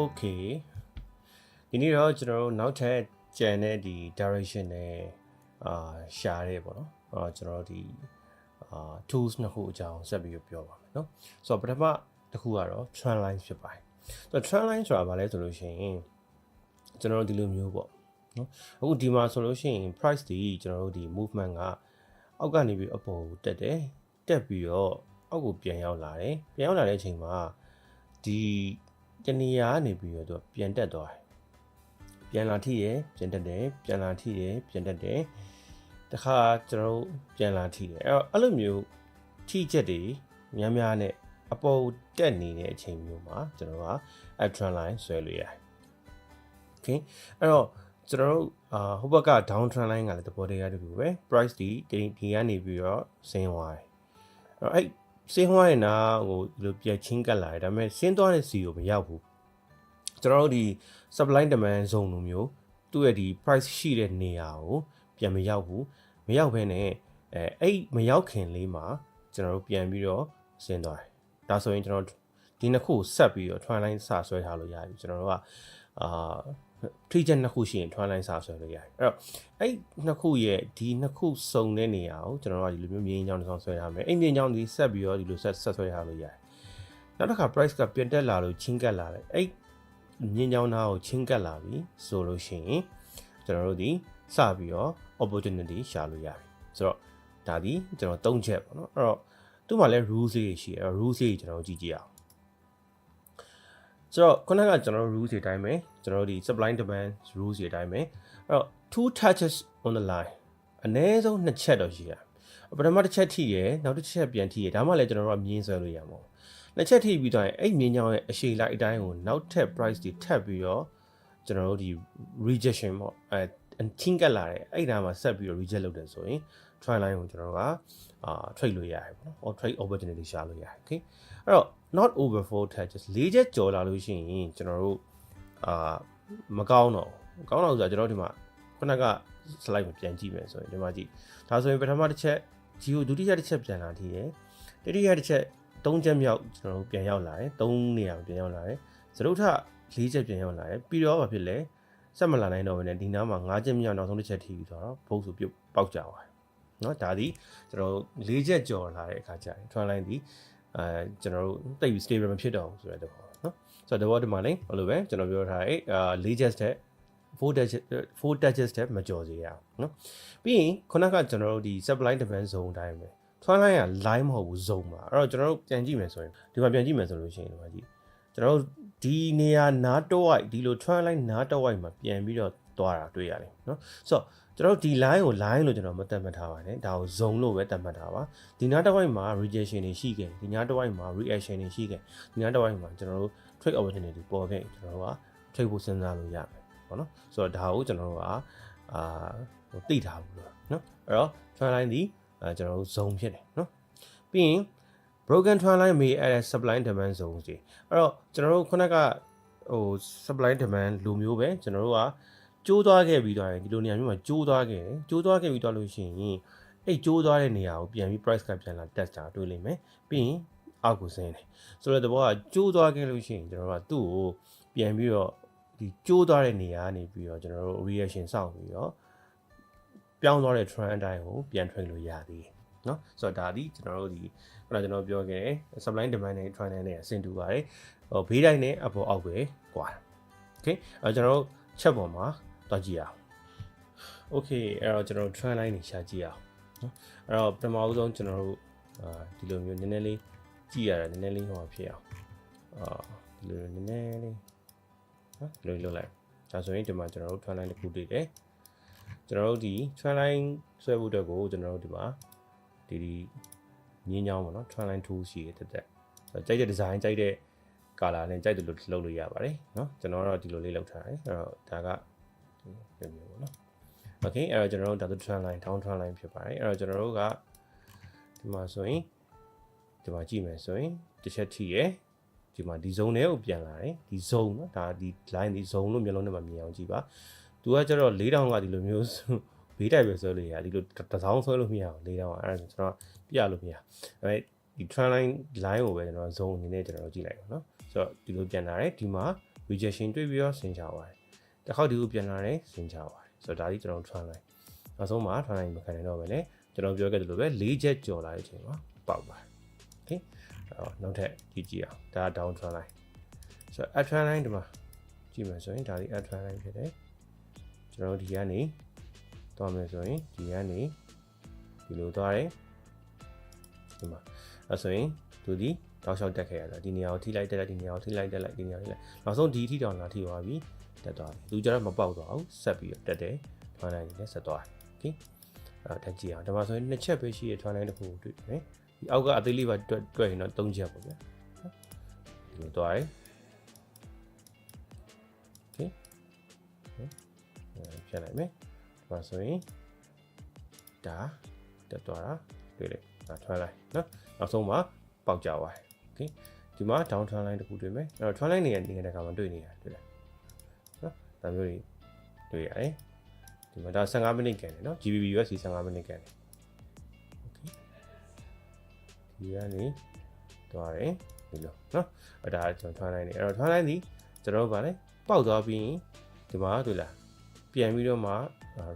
Okay ဒီနေ့တော့ကျွန်တော်တို့နောက်ထပ်ကြံတဲ့ဒီ direction နဲ့အာရှာရဲပေါ့နော်အာကျွန်တော်တို့ဒီအာ tools နှစ်ခုအကြောင်းဆက်ပြီးပြောပါမယ်နော်ဆိုတော့ပထမတစ်ခုကတော့ trend line ဖြစ်ပါတယ်ဆိုတော့ trend line ဆိုတာဘာလဲဆိုလို့ရှိရင်ကျွန်တော်တို့ဒီလိုမျိုးပေါ့နော်အခုဒီမှာဆိုလို့ရှိရင် price ဒီကျွန်တော်တို့ဒီ movement ကအောက်ကနေပြီးအပေါ်ကိုတက်တယ်တက်ပြီးတော့အောက်ကိုပြန်ရောက်လာတယ်ပြန်ရောက်လာတဲ့အချိန်မှာဒီ တနေရာကနေပြီးတော့သူကပြန်တက်သွားတယ်ပြန်လာထိရယ်ပြန်တက်တယ်ပြန်လာထိရယ်ပြန်တက်တယ်တခါကျွန်တော်တို့ပြန်လာထိတယ်အဲ့တော့အဲ့လိုမျိုးထိချက်တွေများများနဲ့အပေါ်တက်နေတဲ့အချိန်မျိုးမှာကျွန်တော်က uptrend line ဆွဲလို့ရတယ် okay အဲ့တော့ကျွန်တော်တို့အာဟိုဘက်က down trend line ကလည်းသဘောတရားတူတူပဲ price ဒီဒီဒီကနေပြီးတော့ဆင်းသွားတယ်အဲ့တော့အဲ့ ဆင်းသွားရင်နာဟိုဒီလိုပြန်ချင်းကပ်လာတယ်ဒါပေမဲ့ဆင်းသွားတဲ့စီကိုမရောက်ဘူးကျွန်တော်တို့ဒီ supply demand zone လိုမျိုးသူ့ရဲ့ဒီ price ရှိတဲ့နေရာကိုပြန်မရောက်ဘူးမရောက်ဘဲနဲ့အဲအဲ့မရောက်ခင်လေးမှာကျွန်တော်တို့ပြန်ပြီးတော့ဆင်းသွားတယ်ဒါဆိုရင်ကျွန်တော်ဒီနှစ်ခုဆက်ပြီးတော့ trend line စဆွဲထားလို့ရပြီကျွန်တော်တို့ကအာ ထိချက်နှစ်ခုရှိရင် trend line စဆွဲလို့ရတယ်အဲ့တော့အဲ့နှစ်ခုရဲ့ဒီနှစ်ခုစုံတဲ့နေရာကိုကျွန်တော်တို့ကဒီလိုမျိုးမြင်းချောင်းတစ်ဆောင်ဆွဲထားမယ်အဲ့မြင်းချောင်းဒီဆက်ပြီးတော့ဒီလိုဆက်ဆက်ဆွဲထားလို့ရတယ်နောက်တစ်ခါ price ကပြန်တက်လာလို့ချင်းကပ်လာတယ်အဲ့မြင်းချောင်းသားကိုချင်းကပ်လာပြီဆိုလို့ရှိရင်ကျွန်တော်တို့ဒီစပြီးတော့ opportunity ရှာလို့ရတယ်ဆိုတော့ဒါဒီကျွန်တော်၃ချက်ပေါ့နော်အဲ့တော့သူ့မှာလည်း rules တွေရှိတယ်အဲ့တော့ rules တွေကျွန်တော်ကြည့်ကြည့်အောင် ဆိုတော့ခုနကကျွန်တော်တို့ rules တွေအတိုင်းပဲကျွန်တော်တို့ဒီ supply demand rules တွေအတိုင်းပဲအဲ့တော့ two touches on the line အနည်းဆုံးနှစ်ချက်တော့ရှိရပထမတစ်ချက်ထိရယ်နောက်တစ်ချက်ပြန်ထိရယ်ဒါမှလည်းကျွန်တော်တို့ကမြင်းဆွဲလို့ရမှာပေါ့နှစ်ချက်ထိပြီးတော့အဲ့မြင်းကြောင်ရဲ့အရှိလိုက်အတိုင်းကိုနောက်ထပ် price တွေထပ်ပြီးတော့ကျွန်တော်တို့ဒီ rejection ပေါ့အဲချင်းကက်လာတယ်အဲ့ဒါမှဆက်ပြီးတော့ reject လုပ်တယ်ဆိုရင် try line ကိုကျွန်တော်တို့ကအာ trade လို့ရတယ်ပေါ့နော် or trade opportunity ရှာလို့ရတယ် okay အဲ့တော့ not over 4ထက် just ၄ချက်ကျော်လာလို့ရှိရင်ကျွန်တော်တို့အာမကောင်းတော့မကောင်းတော့ဆိုတာကျွန်တော်ဒီမှာခုနက slide ကိုပြန်ကြည့်မယ်ဆိုရင်ဒီမှာကြည့်ဒါဆိုရင်ပထမတစ်ချက် G ကိုဒုတိယတစ်ချက်ပြန်လာသေးတယ်တတိယတစ်ချက်၃ချက်မြောက်ကျွန်တော်တို့ပြန်ရောက်လာတယ်၃နေရာပြန်ရောက်လာတယ်သရုပ်ထ၄ချက်ပြန်ရောက်လာတယ်ပြီးတော့ဘာဖြစ်လဲဆက်မလာနိုင်တော့ဘဲနဲ့ဒီနားမှာ၅ချက်မြောက်နောက်ဆုံးတစ်ချက်ထိပြီးတော့ဘုတ်ဆိုပြုတ်ပေါက်ကြသွားတယ်နော်ဒါသည်ကျွန်တော်၄ချက်ကျော်လာတဲ့အခါကျရင် twin line သည် အဲကျွန်တော်တို့တိတ်ပြီး stable မဖြစ်တော့ဘူးဆိုတဲ့သဘောနော်ဆိုတော့ဒီဘောဒီမှာလည်းဘယ်လိုပဲကျွန်တော်ပြောထားရဲ့အာ၄ just တဲ့ four touches four touches တဲ့မကြော်စေရအောင်နော်ပြီးရင်ခုနကကျွန်တော်တို့ဒီ supply demand zone အတိုင်းပဲထွန်းလိုင်းက line မဟုတ်ဘူး zone ပါအဲ့တော့ကျွန်တော်တို့ပြန်ကြည့်မယ်ဆိုရင်ဒီမှာပြန်ကြည့်မယ်ဆိုလို့ရှိရင်ဒီမှာကြည့်ကျွန်တော်တို့ဒီနေရာနားတော့ဝိုက်ဒီလိုထွန်းလိုင်းနားတော့ဝိုက်မှာပြန်ပြီးတော့ သွားတာတွေ့ရတယ်เนาะဆိုတော့ကျွန်တော်တို့ဒီ line ကို line လို့ကျွန်တော်မသတ်မှတ်ထားပါနဲ့ဒါကို zone လို့ပဲသတ်မှတ်ထားပါဒီနားတစ်ဝိုက်မှာ rejection တွေရှိခဲ့ဒီနားတစ်ဝိုက်မှာ reaction တွေရှိခဲ့ဒီနားတစ်ဝိုက်မှာကျွန်တော်တို့ trade opportunity ပေါ်ခဲ့ကျွန်တော်တို့က trade ဖို့စဉ်းစားလို့ရမယ်ပေါ့နော်ဆိုတော့ဒါကိုကျွန်တော်တို့ကအာဟိုသိထားဘူးလို့နော်အဲ့တော့ trend line ဒီအဲကျွန်တော်တို့ zone ဖြစ်တယ်နော်ပြီးရင် broken trend line မေးအဲ့ supply demand zone ကြီးအဲ့တော့ကျွန်တော်တို့ခုနကဟို supply demand လိုမျိုးပဲကျွန်တော်တို့က ကျိုးသွားခဲ့ပြီးသွားရင်ဒီလိုနေရာမျိုးမှာကျိုးသွားခဲ့တယ်ကျိုးသွားခဲ့ပြီးသွားလို့ရှိရင်အဲ့ကျိုးသွားတဲ့နေရာကိုပြန်ပြီး price ကပြန်လာတက်တာတွေ့လိမ့်မယ်ပြီးရင်အောက်ကိုဆင်းတယ်ဆိုတော့တဘောကကျိုးသွားခဲ့လို့ရှိရင်ကျွန်တော်တို့ကသူ့ကိုပြန်ပြီးတော့ဒီကျိုးသွားတဲ့နေရာကနေပြီးတော့ကျွန်တော်တို့ reaction စောင့်ပြီးတော့ပြောင်းသွားတဲ့ trend အတိုင်းကိုပြန်ထွင်လို့ရသေးတယ်เนาะဆိုတော့ဒါဒီကျွန်တော်တို့ဒီခုနကျွန်တော်ပြောခဲ့တယ် supply demand နဲ့ trend နဲ့အဆင်တူပါတယ်ဟိုဘေးတိုင်းနဲ့အပေါ်အောက်ပဲကွာ okay အဲကျွန်တော်တို့ချက်ပေါ်မှာ တွားကြည့်အောင် okay အဲ့တော့ကျွန်တော်တို့ trend line တွေရှာကြည့်အောင်เนาะအဲ့တော့ပထမဦးဆုံးကျွန်တော်တို့အာဒီလိုမျိုးနည်းနည်းလေးကြည့်ရတယ်နည်းနည်းလေးဟောဖြစ်အောင်အာဒီလိုနည်းနည်းလေးနော်ဒီလိုလုပ်လိုက်ဒါဆိုရင်ဒီမှာကျွန်တော်တို့ trend line တစ်ခုတွေ့တယ်ကျွန်တော်တို့ဒီ trend line ဆွဲဖို့အတွက်ကိုကျွန်တော်တို့ဒီမှာဒီဒီညင်းချောင်းပေါ့နော် trend line tool ရှိတယ်တက်တက်ကြိုက်တဲ့ design ကြိုက်တဲ့ color နဲ့ကြိုက်တယ်လို့လုပ်လို့ရပါတယ်เนาะကျွန်တော်ကတော့ဒီလိုလေးလုပ်ထားတယ်အဲ့တော့ဒါက ဒီမျိုးပေါ့နော် okay အဲ့တော့ကျွန်တော်တို့ဒါဆို trend line down trend line ဖြစ်ပါတယ်အဲ့တော့ကျွန်တော်တို့ကဒီမှာဆိုရင်ဒီမှာကြည့်မယ်ဆိုရင်တစ်ချက်ထိရယ်ဒီမှာဒီ zone ထဲကိုပြန်လာတယ်ဒီ zone เนาะဒါဒီ line ဒီ zone လို့မျိုးလုံးထဲမှာမြင်အောင်ကြည့်ပါသူကကျတော့4000ကဒီလိုမျိုးဘေးတိုက်ပဲဆွဲလို့ရဒီလိုတစ်စောင်းဆွဲလို့မရဘူး4000ကအဲ့ဒါကျွန်တော်ပြလို့မရအဲ့ဒီ trend line line ကိုပဲကျွန်တော် zone အနေနဲ့ကျွန်တော်ကြည့်လိုက်ပါเนาะဆိုတော့ဒီလိုပြန်လာတယ်ဒီမှာ rejection တွေ့ပြီးတော့ဆင်ချပါတယ် တစ်ခေါက်ဒီကိုပြန်လာတယ်ဆင်ချပါတယ်ဆိုတော့ဒါကြီးကျွန်တော် try လိုက်နောက်ဆုံးမှာ try လိုက်မခံနိုင်တော့ပဲねကျွန်တော်ပြောခဲ့သလိုပဲ၄ချက်ကျော်လာတဲ့အချိန်မှာပေါက်ပါတယ် okay အဲ့တော့နောက်ထပ်ကြည့်ကြည့်အောင်ဒါ down try လိုက်ဆိုတော့ up try line ဒီမှာကြည့်မယ်ဆိုရင်ဒါဒီ up try line ဖြစ်တယ်ကျွန်တော်ဒီကနေသွားမယ်ဆိုရင်ဒီကနေဒီလိုသွားတယ်ဒီမှာအဲ့ဆိုရင်သူဒီ တောက်လျှောက်တက်ခဲ့ရတာဒီနေရာကိုထိလိုက်တက်လိုက်ဒီနေရာကိုထိလိုက်တက်လိုက်ဒီနေရာကိုထိလိုက်နောက်ဆုံးဒီထိတောင်လာထိသွားပြီတက်သွားပြီသူကျတော့မပေါက်သွားဘူးဆက်ပြီးတော့တက်တယ်ထွန်းလိုက်နေဆက်သွားတယ်โอเคအဲ့တက်ကြည့်အောင်ဒါမှဆိုရင်နှစ်ချက်ပဲရှိရထွန်းလိုက်တစ်ခုတွေ့တယ်ဒီအောက်ကအသေးလေးပါတွက်တွက်ရင်တော့သုံးချက်ပေါ့ဗျာဒီလိုသွားတယ်โอเคဖြတ်လိုက်မယ်ဒါဆိုရင်ဒါတက်သွားတာတွေ့တယ်ဒါထွန်းလိုက်နော်နောက်ဆုံးမှာပေါက်ကြသွားတယ် โอเคဒီမှာ down trend line တခုတွေ့မယ်အဲ့တော့ trend line တွေရဲ့နေရာတကာမှာတွေ့နေတာတွေ့လားနော်ဒါမျိုးတွေတွေ့ရတယ်ဒီမှာဒါ15မိနစ်ကန်တယ်နော် GBP USD 15မိနစ်ကန်တယ်โอเคဒီကနေသွားတယ်ဒီလိုနော်အဲ့ဒါကျွန်တော် trend line တွေအဲ့တော့ trend line ဒီကျွန်တော်ဗာလဲပေါက်သွားပြီးရင်ဒီမှာတွေ့လားပြန်ပြီးတော့မှ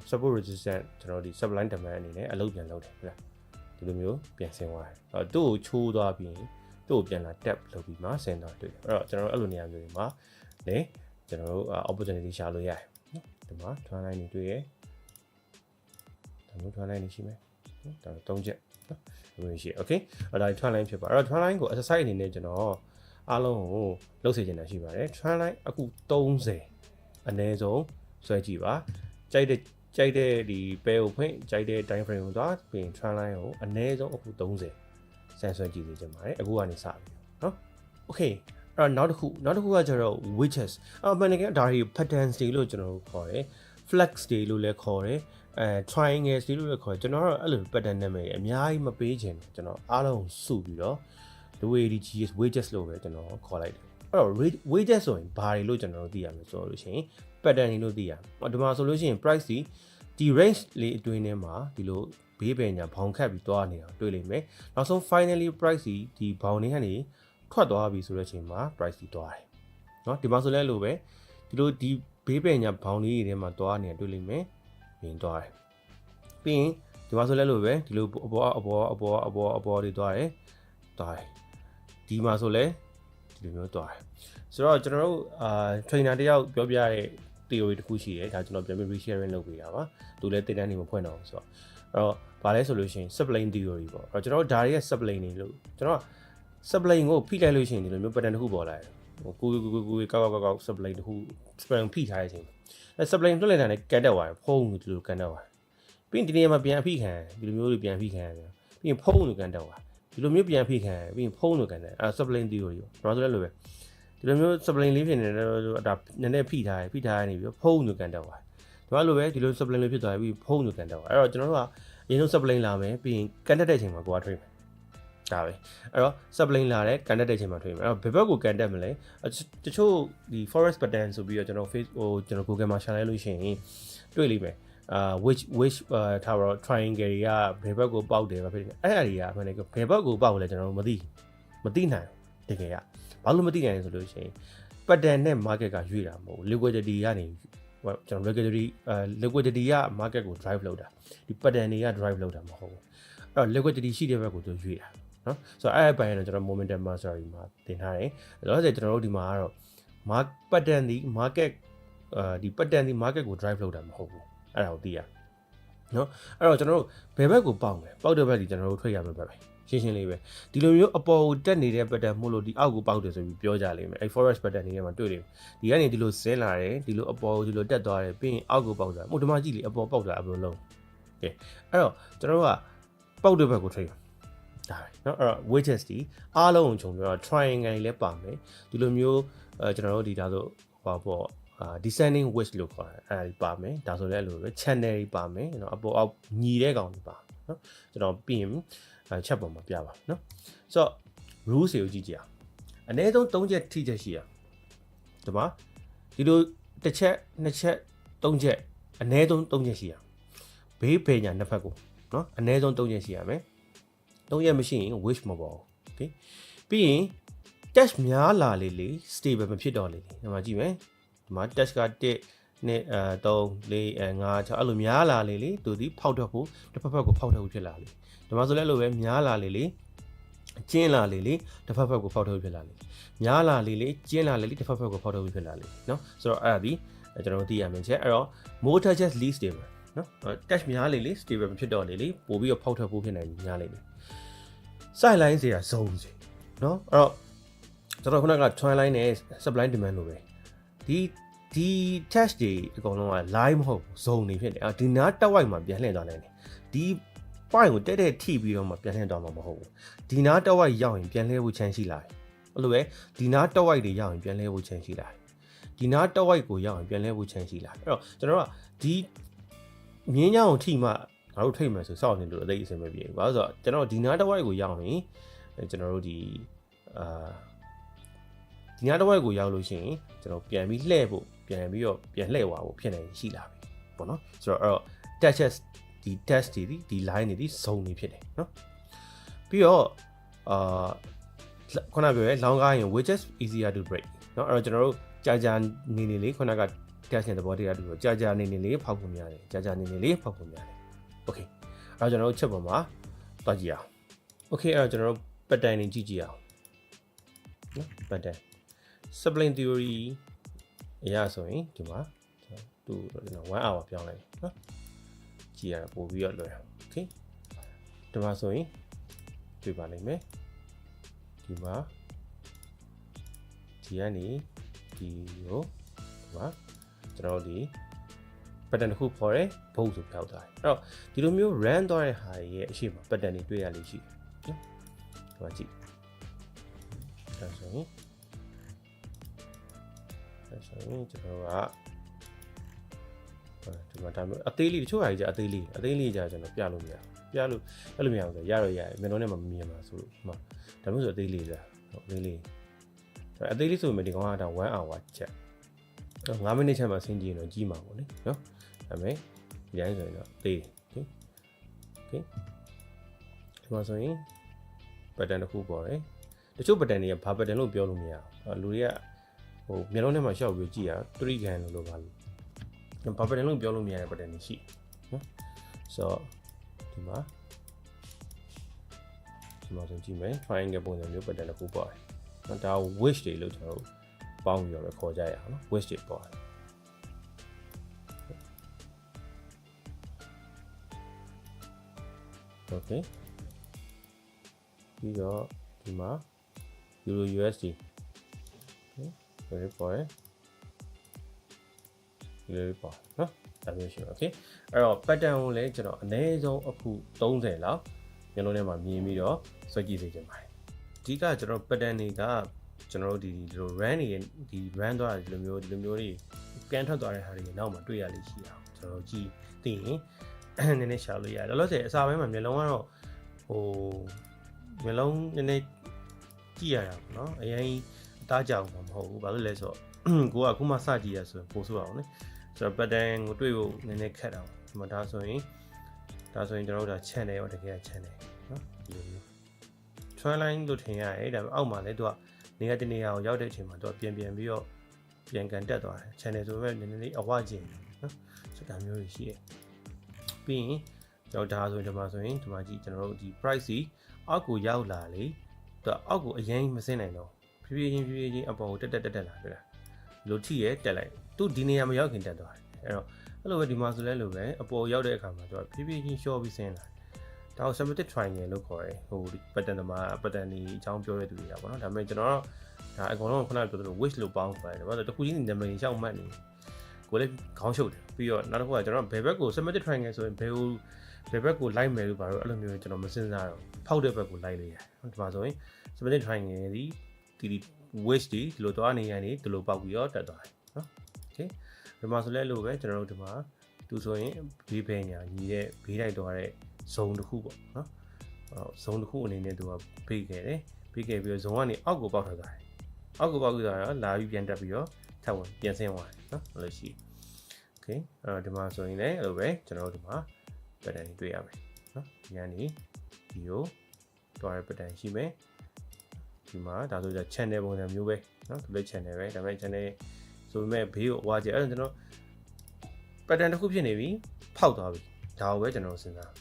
support resistance ကျွန်တော်ဒီ sublime demand အနေနဲ့အလုပ်ပြန်လုပ်တယ်ဟုတ်လားဒီလိုမျိုးပြန်ဆင်းသွားတယ်အဲ့တော့သူ့ကိုချိုးသွားပြီးရင် သူ့ကိုပြန်လာ tap လုပ်ပြီးမှဆင်းသွားတွေ့တယ်အဲ့တော့ကျွန်တော်တို့အဲ့လိုနေရာမျိုးတွေမှာလေကျွန်တော်တို့ opportunity ရှာလို့ရတယ်နော်ဒီမှာ trend line တွေတွေ့ရဒါမျိုး trend line တွေရှိမယ်နော်ဒါတော့၃ချက်နော်ဒီလိုရှိ okay အဲ့ဒါ trend line ဖြစ်ပါအဲ့တော့ trend line ကို exercise အနေနဲ့ကျွန်တော်အားလုံးကိုလုပ်စေချင်တာရှိပါတယ် trend line အခု30အနည်းဆုံးဆွဲကြည့်ပါကြိုက်တဲ့ကြိုက်တဲ့ဒီပဲကိုဖွင့်ကြိုက်တဲ့ time frame ကိုသွားပြီးရင် trend line ကိုအနည်းဆုံးအခု30 ဆန်ဆွဲကြည့်နေကြပါတယ်အခုကနေစပြီเนาะ okay အဲ့တော့နောက်တစ်ခုနောက်တစ်ခုကကျတော့ widgets အမှန်တကယ်ဒါတွေ patterns တွေလို့ကျွန်တော်တို့ခေါ်တယ် flex တွေလို့လည်းခေါ်တယ်အဲ triangles တွေလို့လည်းခေါ်တယ်ကျွန်တော်ကတော့အဲ့လို pattern နာမည်အများကြီးမပေးချင်ဘူးကျွန်တော်အားလုံးစုပြီးတော့ the way the GS widgets လို့ပဲကျွန်တော်ခေါ်လိုက်တယ်အဲ့တော့ widgets ဆိုရင်ဘာတွေလို့ကျွန်တော်တို့သိရမလဲဆိုလို့ရှိရင် pattern တွေလို့သိရမယ်ဒီမှာဆိုလို့ရှိရင် price ဒီဒီ range လေးအတွင်းထဲမှာဒီလို ဘေးပင်ညာဘောင်ခတ်ပြီးသွားနေတာတွေ့လိမ့်မယ်နောက်ဆုံး finally price ဒီဒီဘောင်တွေကနေထွက်သွားပြီဆိုတဲ့အချိန်မှာ price ဒီသွားတယ်เนาะဒီမှာဆိုလဲလို့ပဲဒီလိုဒီဘေးပင်ညာဘောင်လေးတွေထဲမှာသွားနေတာတွေ့လိမ့်မယ်မြင်သွားတယ်ပြီးရင်ဒီမှာဆိုလဲလို့ပဲဒီလိုအပေါ်အပေါ်အပေါ်အပေါ်အပေါ်တွေသွားတယ်သွားတယ်ဒီမှာဆိုလဲဒီလိုမျိုးသွားတယ်ဆိုတော့ကျွန်တော်တို့အာ trainer တယောက်ပြောပြတဲ့ theory တစ်ခုရှိတယ်ဒါကျွန်တော်ပြန်ပြီး resharing လုပ်ပေးတာပါသူလည်းတင်တန်းနေမဖွင့်တော့ဘူးဆိုတော့ အဲ့တော့ဘာလဲဆိုလို့ရှိရင် subplane theory ပေါ့အဲ့တော့ကျွန်တော်တို့ဒါတွေရဲ့ subplane တွေလို့ကျွန်တော် subplane ကိုဖိလိုက်လို့ရှိရင်ဒီလိုမျိုး pattern တစ်ခုပေါ်လာတယ်ဟိုကိုကိုကိုကိုကောက်ကောက်ကောက် subplane တစ်ခု subplane ဖိထားတဲ့အချိန်အဲ subplane တွက်လိုက်တာနဲ့ကန်တက်သွားတယ်ဖုံးလို့ဒီလိုကန်တက်သွားပြီးရင်ဒီနေရာမှာပြန်အဖိခံဒီလိုမျိုးတွေပြန်အဖိခံရတယ်ပြီးရင်ဖုံးလို့ကန်တက်သွားဒီလိုမျိုးပြန်ဖိခံပြီးရင်ဖုံးလို့ကန်တက်အဲ subplane theory ပေါ့ဘာလို့လဲလို့ပဲဒီလိုမျိုး subplane လေးဖြစ်နေတယ်ဒါနည်းနည်းဖိထားတယ်ဖိထားရနေပြီးဖုံးလို့ကန်တက်သွား ဒီလိုလိုပဲဒီလို subplane လေးဖြစ်သွားပြီးဖုံးလို့ကန်တက်သွားအဲ့တော့ကျွန်တော်တို့ကအရင်ဆုံး subplane လာမယ်ပြီးရင်ကန်တက်တဲ့အချိန်မှာကိုကထွေးမယ်ဒါပဲအဲ့တော့ subplane လာတယ်ကန်တက်တဲ့အချိန်မှာထွေးမယ်အဲ့တော့ဘယ်ဘက်ကိုကန်တက်မလဲတချို့ဒီ forest pattern ဆိုပြီးတော့ကျွန်တော် face ဟိုကျွန်တော် Google မှာ share လိုက်လို့ရှိရင်တွေ့လိမ့်မယ်အာ which which အာထားတော့ triangle တွေကဘယ်ဘက်ကိုပေါက်တယ်ဘာဖြစ်လဲအဲ့အရာတွေကအမှန်တကယ်ဘယ်ဘက်ကိုပေါက်လဲကျွန်တော်တို့မသိမသိနိုင်တကယ်ကဘာလို့မသိနိုင်လဲဆိုလို့ရှိရင် pattern နဲ့ market ကရွေ့တာမဟုတ် liquidity ကနေဟို ကျွန်တော် liquidity အာ liquidity က market ကို drive လုပ်တာဒီ pattern တွေက drive လုပ်တာမဟုတ်ဘူးအဲ့တော့ liquidity ရှိတဲ့ဘက်ကိုသူရွေ့တာနော်ဆိုတော့အဲ့အပိုင်းကတော့ကျွန်တော် momentum mastery မှာသင်ထားတယ်အဲ့တော့ကျွန်တော်တို့ဒီမှာကတော့ market pattern ဒီ market အာဒီ pattern ဒီ market ကို drive လုပ်တာမဟုတ်ဘူးအဲ့ဒါကိုသိရနော်အဲ့တော့ကျွန်တော်တို့ဘယ်ဘက်ကိုပေါက်မယ်ပေါက်တဲ့ဘက်ဒီကျွန်တော်တို့ထွက်ရမှာပဲ ရှင်းရှင်းလေးပဲဒီလိုမျိုးအပေါ်ကိုတက်နေတဲ့ pattern မို့လို့ဒီအောက်ကိုပေါက်တယ်ဆိုပြီးပြောကြလိမ့်မယ်အဲ forest pattern တွေထဲမှာတွေ့တယ်ဒီကနေဒီလိုဆင်းလာတယ်ဒီလိုအပေါ်ကိုဒီလိုတက်သွားတယ်ပြီးရင်အောက်ကိုပေါက်တာမို့ဒီမှာကြည့်လေအပေါ်ပေါက်တာအပေါ်လုံးကဲအဲ့တော့ကျွန်တော်တို့ကပေါက်တဲ့ဘက်ကိုထွက်ရဒါပဲเนาะအဲ့တော့ wedges ဒီအားလုံးကိုခြုံပြီးတော့ triangle တွေလည်းပါမယ်ဒီလိုမျိုးအဲကျွန်တော်တို့ဒီဒါဆိုဟောပေါ့အာ descending wedge လို့ခေါ်တယ်အဲဒီပါမယ်ဒါဆိုလည်းအဲ့လိုပဲ channel တွေပါမယ်เนาะအပေါ်အောက်ညီတဲ့ကောင်တွေပါ เนาะကျွန်တော်ပြင်အဲချက်ပေါ်မှာပြပါเนาะဆိုတော့ rules တွေကိုကြည့်ကြည့်အောင်အနည်းဆုံး3ချက်ထိချက်ရှိရဒီမှာဒီလိုတစ်ချက်နှစ်ချက်သုံးချက်အနည်းဆုံး3ချက်ရှိရဘေးပညာနှစ်ဖက်ကိုเนาะအနည်းဆုံး3ချက်ရှိရမယ်3ရက်မရှိရင် wish မပေါ်ဘူး okay ပြီးရင်တ touch များလာလေလေ stable မဖြစ်တော့လေလေဒီမှာကြည့်မယ်ဒီမှာ touch က1 နဲ့အဲ3 4အဲ5 6အဲ့လိုများလာလေလေသူဒီဖောက်ထွက်ဖို့တစ်ဖက်ဖက်ကိုဖောက်ထွက်ဖို့ဖြစ်လာလေဒီမှာဆိုလဲအဲ့လိုပဲများလာလေလေကျင်းလာလေလေတစ်ဖက်ဖက်ကိုဖောက်ထွက်ဖို့ဖြစ်လာလေများလာလေလေကျင်းလာလေလေတစ်ဖက်ဖက်ကိုဖောက်ထွက်ဖို့ဖြစ်လာလေเนาะဆိုတော့အဲ့ဒါဒီကျွန်တော်တို့သိရမယ်ချက်အဲ့တော့ motor just least stable เนาะ touch များလေလေ stable မဖြစ်တော့လေလေပို့ပြီးတော့ဖောက်ထွက်ဖို့ဖြစ်နိုင်များလေလေ side line စီကဇုံစီเนาะအဲ့တော့ကျွန်တော်ခုနက trend line နဲ့ supply demand လို့ပဲဒီ ဒီ test တွေအကုန်လုံးက line မဟုတ်ဇုံနေဖြစ်တယ်အဲဒီနားတက်ဝိုက်မှာပြန်လှည့်သွားနိုင်တယ်ဒီ point ကိုတက်တက်ထိပြီးတော့မှပြန်လှည့်သွားမှာမဟုတ်ဘူးဒီနားတက်ဝိုက်ရောက်ရင်ပြန်လှည့်ဖို့ chance ရှိလာတယ်အဲ့လိုပဲဒီနားတက်ဝိုက်တွေရောက်ရင်ပြန်လှည့်ဖို့ chance ရှိလာတယ်ဒီနားတက်ဝိုက်ကိုရောက်ရင်ပြန်လှည့်ဖို့ chance ရှိလာတယ်အဲ့တော့ကျွန်တော်ကဒီမြင်းကြောင်ထိမှငါတို့ထိမှဆိုစောင့်နေလို့အသိအစင်မပြေဘူးဘာလို့ဆိုတော့ကျွန်တော်ဒီနားတက်ဝိုက်ကိုရောက်ရင်ကျွန်တော်တို့ဒီအာဒီနားတက်ဝိုက်ကိုရောက်လို့ရှိရင်ကျွန်တော်ပြန်ပြီးလှည့်ဖို့ ပြန်ပြီးတော့ပြန်လှည့်သွားဖို့ဖြစ်နေရှိလာပြီပေါ့နော်ဆိုတော့အဲ့တော့ touches ဒီ test တွေဒီဒီ line တွေဒီ zone တွေဖြစ်တယ်เนาะပြီးတော့အာခုနပြောရဲလောင်းကားရင် which is easier to break เนาะအဲ့တော့ကျွန်တော်တို့ကြာကြာနေနေလေးခုနက test နဲ့သဘောတရားတူတော့ကြာကြာနေနေလေးဖောက်ဖို့များတယ်ကြာကြာနေနေလေးဖောက်ဖို့များတယ် okay အဲ့တော့ကျွန်တော်တို့ချက်ပေါ်မှာတွားကြည့်အောင် okay အဲ့တော့ကျွန်တော်တို့ pattern တွေကြည့်ကြည့်အောင်နော် pattern sibling theory အရာဆိုရင်ဒီမှာသူကျွန်တော်1 hour ပြောင်းလိုက်နော်ကြည့်ရတာပို့ပြီးတော့လွယ်အောင် okay ဒီမှာဆိုရင်တွေ့ပါလိမ့်မယ်ဒီမှာဒီကနေဒီကိုဒီမှာကျွန်တော်ဒီ pattern တစ်ခုပေါ်တယ်ဘုတ်ဆိုပြောက်သွားတယ်အဲ့တော့ဒီလိုမျိုး run သွားတဲ့ဟာရဲ့အရှိမ pattern တွေတွေ့ရလိမ့်ရှိတယ်နော်ဒီမှာကြည့်ဒါဆိုရင် ပြီကျွန်တော်ကဒီမှာဒါမျိုးအသေးလေးတချို့ဟာကြီးကြအသေးလေးအသေးလေးကြကျွန်တော်ပြလို့မရပြလို့အဲ့လိုမရအောင်ဆိုရတော့ရရမင်းတို့နဲ့မမြင်ပါဆိုလို့မှဒါမျိုးဆိုအသေးလေးလားဟုတ်အသေးလေးအသေးလေးဆိုရင်ဒီကောင်ကဒါ1 hour ချက်5မိနစ်ချက်မှဆင်းကြည့်ရင်တော့ကြီးမှာပေါ့လေနော်ဒါပေမဲ့ဒီတိုင်းဆိုရင်တော့သေးတယ်โอเคဒီမှာဆိုရင် button တစ်ခုပေါ်တယ်တချို့ button တွေကဘာ button လို့ပြောလို့မရဘူးလူတွေက ဟိုမျက်လုံးထဲမှာရှောက်ပြီးကြည့်ရ3 gan လို့လို့ပါလို့ဘာ pattern လို့ပြောလို့မရတဲ့ pattern တွေရှိနော်ဆိုတော့ဒီမှာဒီမှာဆိုကြည့်မယ် triangle ပုံစံမျိုး pattern တစ်ခုပေါ်တယ်နော်ဒါ wish တွေလို့ကျွန်တော်တို့ပေါင်းပြီးတော့ခေါ်ကြရအောင်နော် wish တွေပေါ်တယ် okay ပြီးတော့ဒီမှာ euro USD ဘယ်ပေါ်လဲဒီလိုပေါ်နော်ဒါမျိုးရှိပါ okay အဲ့တော့ pattern ကိုလည်းကျွန်တော်အနည်းဆုံးအခု30လောက်မျိုးလုံးထဲမှာမြင်ပြီးတော့ဆွဲကြည့်စေချင်ပါတယ်အဓိကကျွန်တော် pattern တွေကကျွန်တော်တို့ဒီဒီလို run နေဒီ run သွားတာဒီလိုမျိုးဒီလိုမျိုးတွေပြန်ထွက်သွားတဲ့ဟာတွေနောက်မှာတွေ့ရလိမ့်ရှိအောင်ကျွန်တော်ကြည့်သိရင်နည်းနည်းရှာလို့ရတယ်လောလောဆယ်အစာပိုင်းမှာမျိုးလုံးကတော့ဟိုမျိုးလုံးနည်းနည်းကြည့်ရတာပေါ့နော်အရင် အသားကြောင်မှာမဟုတ်ဘူးဘာလို့လဲဆိုတော့ကိုကအခုမှစကြည့်ရဆိုရင်ပို့ဆိုအောင်လေဆိုတော့ pattern ကိုတွေ့ဖို့နည်းနည်းခက်အောင်ဒီမှာဒါဆိုရင်ဒါဆိုရင်ကျွန်တော်တို့ဒါ channel ရောတကယ် channel နော်ဒီလိုမျိုး trend line လို့ထင်ရတယ်ဒါပေမဲ့အောက်မှာလည်းသူကနေရာတနေရာကိုရောက်တဲ့အချိန်မှာသူကပြန်ပြန်ပြီးတော့ပြန်ကန်တက်သွားတယ် channel ဆိုပေမဲ့နည်းနည်းလေးအဝကျင်နော်ဆိုဒါမျိုးတွေရှိတယ်ပြီးရင်ကျွန်တော်ဒါဆိုရင်ဒီမှာဆိုရင်ဒီမှာကြည့်ကျွန်တော်တို့ဒီ price ကြီးအောက်ကိုရောက်လာလေသူအောက်ကိုအရင်မစင်းနိုင်တော့ ဖြည်းဖြည်းချင်းဖြည်းဖြည်းချင်းအပေါ်ကိုတက်တက်တက်တက်လာပြတာလိုထိရဲတက်လိုက်သူဒီနေရာမရောက်ခင်တက်သွားတယ်အဲ့တော့အဲ့လိုပဲဒီမှာဆိုလဲလိုပဲအပေါ်ရောက်တဲ့အခါမှာသူကဖြည်းဖြည်းချင်းရှော့ပြီးဆင်းလာဒါကို symmetric triangle လို့ခေါ်တယ်ဟို pattern တမှာ pattern ဒီအကြောင်းပြောတဲ့သူတွေကပေါ့နော်ဒါပေမဲ့ကျွန်တော်တော့ဒါအကုန်လုံးခုနကပြောသလို wish လို့ပေါင်းပါတယ်ဘာလို့တခုချင်းနာမည်ရှောက်မှတ်နေကိုလည်းခေါင်းရှုပ်တယ်ပြီးတော့နောက်တစ်ခုကကျွန်တော်ဘယ်ဘက်ကို symmetric triangle ဆိုရင်ဘယ်ကိုဘယ်ဘက်ကိုလိုက်မယ်လို့ပါတော့အဲ့လိုမျိုးကျွန်တော်မစဉ်းစားတော့ဖောက်တဲ့ဘက်ကိုလိုက်လိုက်ရတယ်ဒီမှာဆိုရင် symmetric triangle ဒီ ဒီ wish ဒီဒီလိုသွားနေရနေဒီလိုပေါက်ပြီးတော့တက်သွားတယ်နော် okay ဒီမှာဆိုလဲလို့ပဲကျွန်တော်တို့ဒီမှာသူဆိုရင်ဘေးဘဲညာညီတဲ့ဘေးတိုက်သွားတဲ့ဇုံတစ်ခုပေါ့နော်ဇုံတစ်ခုအနေနဲ့သူကဖိတ်ခဲ့တယ်ဖိတ်ခဲ့ပြီးတော့ဇုံကနေအောက်ကိုပေါက်ထွက်သွားတယ်အောက်ကိုပေါက်ထွက်သွားတော့လာပြီးပြန်တက်ပြီးတော့ထပ်ဝင်ပြန်ဆင်းသွားတယ်နော်အဲ့လိုရှိ okay အဲ့တော့ဒီမှာဆိုရင်လည်းအဲ့လိုပဲကျွန်တော်တို့ဒီမှာ pattern တွေ့ရမယ်နော်ဒီကနေဒီကိုတွားရ pattern ရှိမယ် ဒီမှာဒါဆိုကြ channel ပုံစံမျိုးပဲเนาะဒီလို channel ပဲဒါပေမဲ့ channel ဆိုပေမဲ့ဘေးကိုဝါကြအဲ့ဒါကျွန်တော် pattern တစ်ခုဖြစ်နေပြီဖောက်သွားပြီဒါကိုပဲကျွန်တော်စဉ်းစား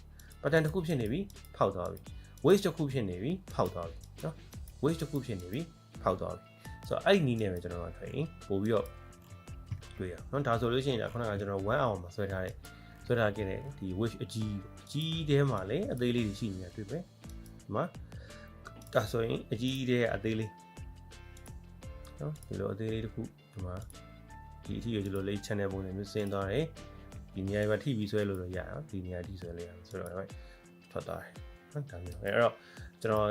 pattern တစ်ခုဖြစ်နေပြီဖောက်သွားပြီ waste တစ်ခုဖြစ်နေပြီဖောက်သွားပြီเนาะ waste တစ်ခုဖြစ်နေပြီဖောက်သွားပြီဆိုတော့အဲ့ဒီနည်းနဲ့ပဲကျွန်တော်တို့ထွင်ပို့ပြီးတော့တွေ့ရအောင်เนาะဒါဆိုလို့ရှိရင်ဒါခုနကကျွန်တော်1 hour မှာဆွဲထားတဲ့ဆွဲထားခဲ့တဲ့ဒီ wish အကြီးအကြီးထဲမှာလည်းအသေးလေးတွေရှိနေတာတွေ့ပဲဒီမှာ ဒါဆိုရင်အကြီးကြီးတဲ့အသေးလေးနော်ဒီလိုအသေးလေးတစ်ခုဒီမှာဒီအထိကိုဒီလိုလေး channel ပုံစံမျိုးဆင်းသွားတယ်ဒီနေရာမှာထိပြီးဆွဲလို့ရအောင်ဒီနေရာထိဆွဲလိုက်အောင်ဆိုတော့ထွက်သွားတယ်ဟုတ်တယ်မျိုးအဲ့တော့ကျွန်တော်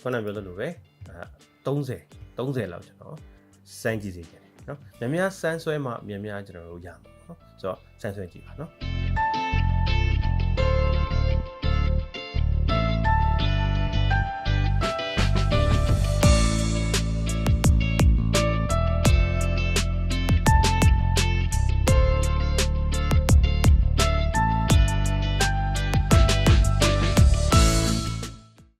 ခုနပြောလို့ပဲအဲ30 30လောက်ကျွန်တော်စမ်းကြည့်စေချင်တယ်နော်မြန်မြန်စမ်းဆွဲမှမြန်မြန်ကျွန်တော်တို့ရမှာနော်ဆိုတော့စမ်းဆွဲကြည့်ပါနော်